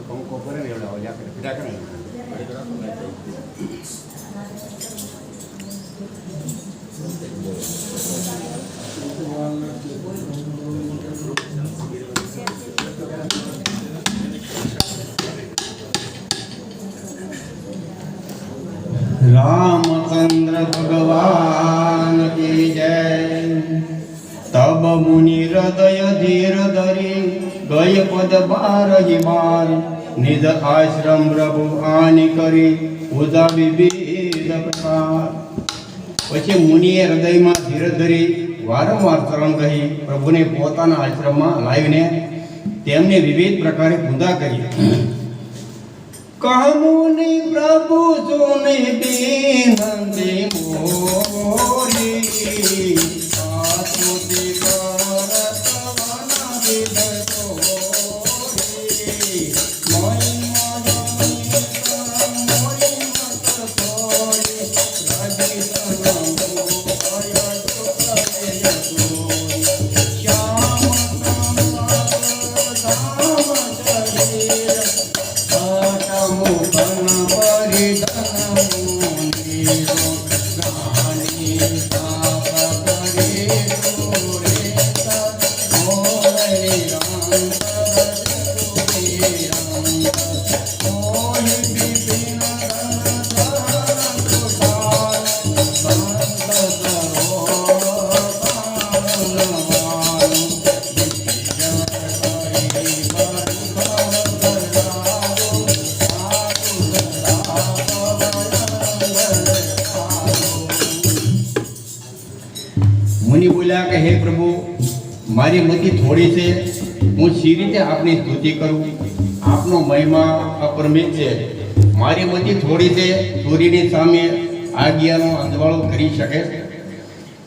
પંખો કરે ને એવડા તબ મુનિ હૃદય ધીર ધરી ગય પદ બાર બાર નિજ આશ્રમ પ્રભુ આની કરી ઉદા વિવિધ પ્રકાર પછી મુનિએ હૃદયમાં ધીર ધરી વારંવાર તરણ કહી પ્રભુને પોતાના આશ્રમમાં લાવીને તેમને વિવિધ પ્રકારે પૂજા કરી. કહમુનિ પ્રભુ જોને બેનંદી મોરી કરત વન વિધ મારી છે. હું સી રીતે આપની સ્તુતિ કરું? આપનો મહિમા અપરમિત છે. મારી બધી થોડી છે. સૂર્યની સામે આજ્ઞાનો અંધવાળો કરી શકે.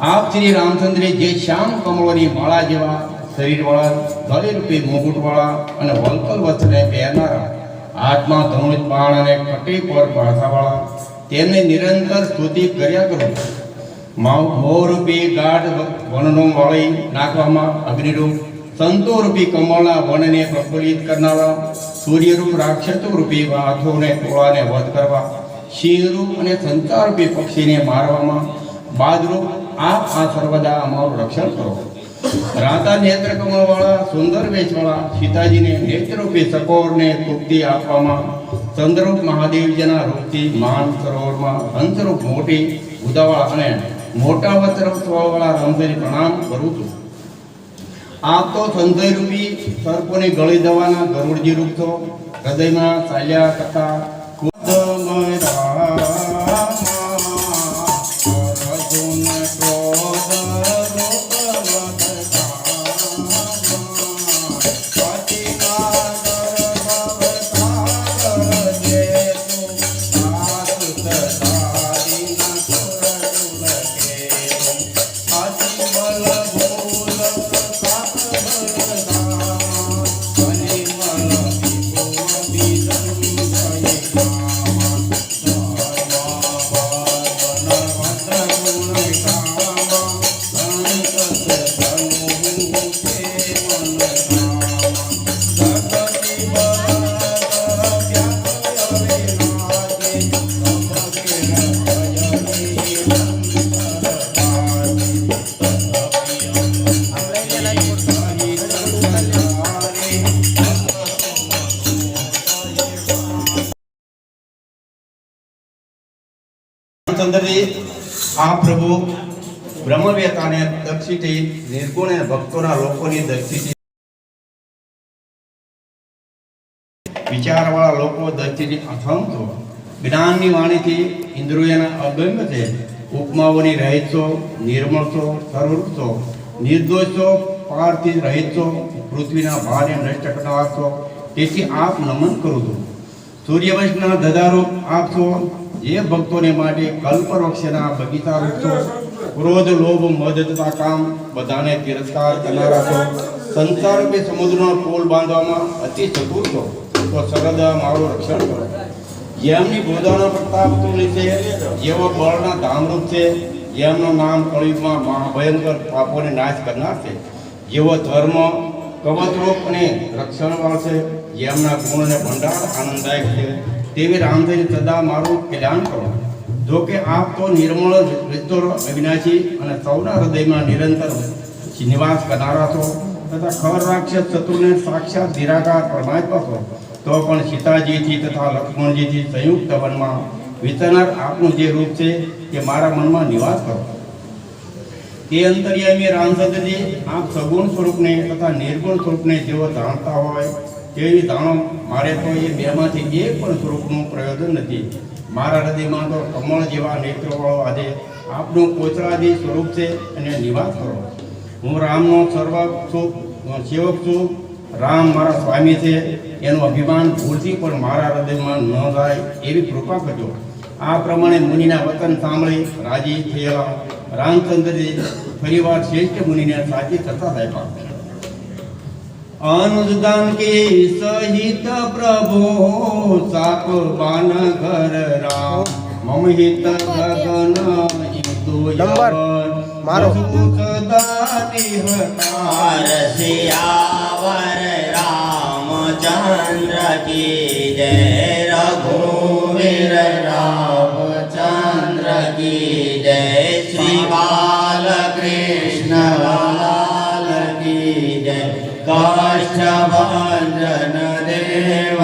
આપ શ્રી રામચંદ્રે જે શ્યામ કમળોની માળા જેવા શરીરવાળા દળી રૂપી મુકુટવાળા અને વલકલ વસ્ત્રને પહેરનારા હાથમાં ધનુષ બાણ અને કટી પર ભાષાવાળા તેમને નિરંતર સ્તુતિ કર્યા કરો. કરું મોહરૂપી ગાઢ વનનો વાળી નાખવામાં અગ્નિરૂપ સંતોરૂપી કમળના વનને પ્રફુલ્લિત કરનારા, સૂર્યરૂપ રાક્ષસોરૂપી હાથોને ટોળાને વધ કરવા, સિંહરૂપ અને સંચારરૂપી પક્ષીને મારવામાં, બાદરૂપ આપ આ સર્વદા અમારું રક્ષણ કરો. રાતા નેત્ર કમળવાળા, સુંદર વેશવાળા, સીતાજીને નેત્રરૂપી સકોરને તૃપ્તિ આપવામાં, ચંદ્રરૂપ મહાદેવજીના રૂપથી માન સરોવરમાં હંસરૂપ મોટી ઉદાવાળા અને મોટા વસ્ત્રવાળા રામદેવને પ્રણામ કરું છું. આપ તો સંજય રૂપી સર્પોને ગળી દેવાના ગરુડજી રૂપ તો હૃદયમાં ચાલ્યા કરતા રામચંદ્રજી આ પ્રભુ બ્રહ્મવેતાને દક્ષિથી, નિર્ગુણે ભક્તોના લોકોની દક્ષિથી વિચારવાળા લોકો દક્ષિથી અસંખ્ય જ્ઞાનની વાણીથી ઇન્દ્રિયના અગમ્ય ઉપમાઓની રહિત છો, નિર્મળ છો પારથી રહિત પૃથ્વીના ભારે નષ્ટ કરનાર તેથી આપ નમન કરું છું. સૂર્યવંશના ધધારો આપ છો. જે ભક્તોને માટે કલ્પવૃક્ષના બગીચા વૃક્ષો ક્રોધ, લોભ, મદ કામ બધાને તિરસ્કાર કરનારા છો. સંસાર કે સમુદ્રનો પુલ બાંધવામાં અતિ ચતુર છો. તો સરદ મારું રક્ષણ કરો. જેમની ગોદાનો પ્રતાપ તુલી છે. જેવો બળના ધામરૂપ છે. જેમનું નામ કળિયુગમાં મહાભયંકર પાપોને નાશ કરનાર છે. જેવો ધર્મ કવચરૂપ અને રક્ષણવાળ છે. જેમના ગુણને ભંડાર, આનંદદાયક છે. તેવી રામદેવ સદા મારું કલ્યાણ કરો. જો કે આપ તો નિર્મળ વિસ્તર અવિનાશી અને સૌના હૃદયમાં નિરંતર નિવાસ કરનારા છો તથા ખર રાક્ષસ શત્રુને સાક્ષાત નિરાકાર પરમાત્મા છો. તો પણ સીતાજીથી તથા લક્ષ્મણજીથી સંયુક્ત વનમાં વિતરનાર આપનું જે રૂપ છે તે મારા મનમાં નિવાસ કરો. તે અંતર્યામી રામચંદ્રજી આપ સગુણ સ્વરૂપને તથા નિર્ગુણ સ્વરૂપને જેઓ જાણતા હોય તેવી જાણો મારે તો એ બેમાંથી એક પણ સ્વરૂપનું પ્રયોજન નથી. મારા હૃદયમાં તો કમળ જેવા નેત્રવાળો આજે આપનું કોચરાદી સ્વરૂપ છે અને નિવાસ કરો. હું રામનો સર્વ છું સેવક છું. રામ મારા સ્વામી છે. એનું અભિમાન ભૂલથી પણ મારા હૃદયમાં ન જાય એવી કૃપા કરજો. આ પ્રમાણે મુનિના વતન સાંભળી રાજી થયેલા રામચંદ્રજી ફરીવાર શ્રેષ્ઠ મુનિને સાચી થતા આપ્યા अनुदान के सहित प्रभो साप बान घर राम मम हित गगन नंबर मारो हटार सियावर राम चंद्र के जय रघुवीर राम चंद्र की जय श्री जय काष्ठभंजन देव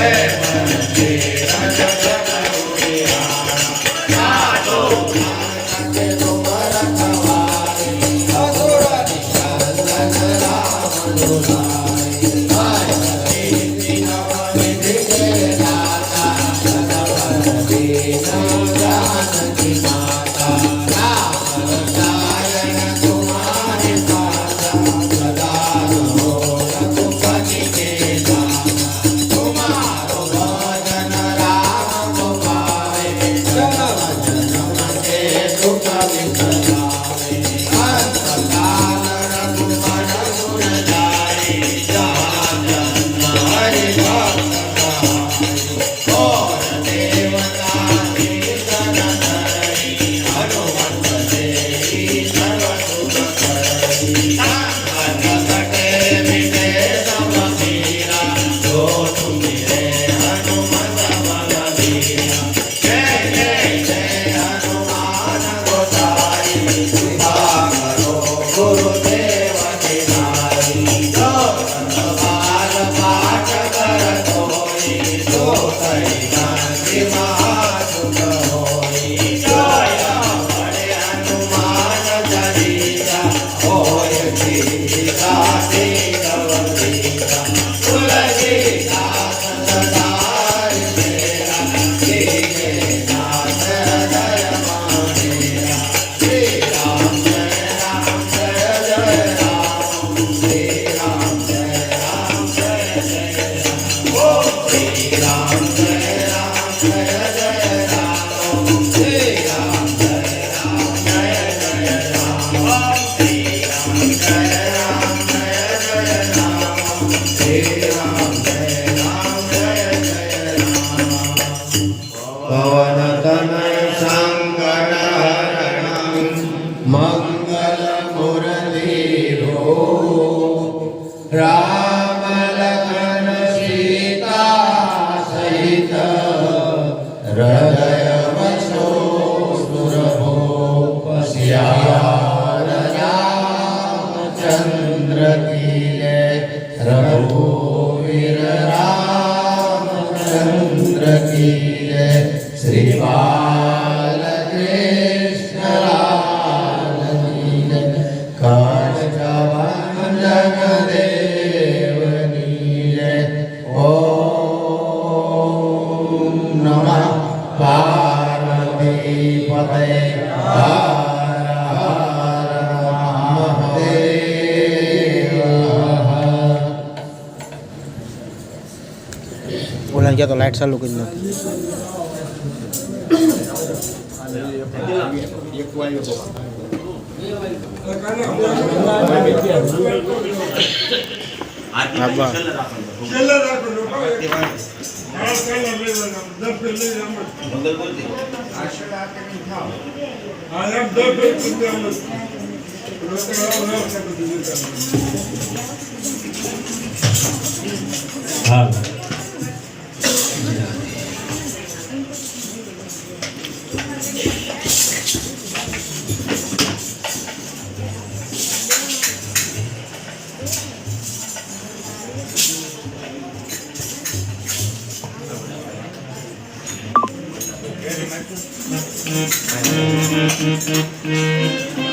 Hey, hey. Paulo. રામચંદ્ર કી શ્રી બાલકૃષ્ણ લાઈટ ચાલુ કરી નાખી. હા Thank you.